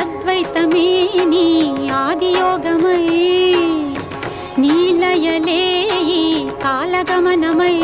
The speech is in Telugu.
అద్వైతమే నీ ఆదియోగమై నీలయలే కాలగమనమై.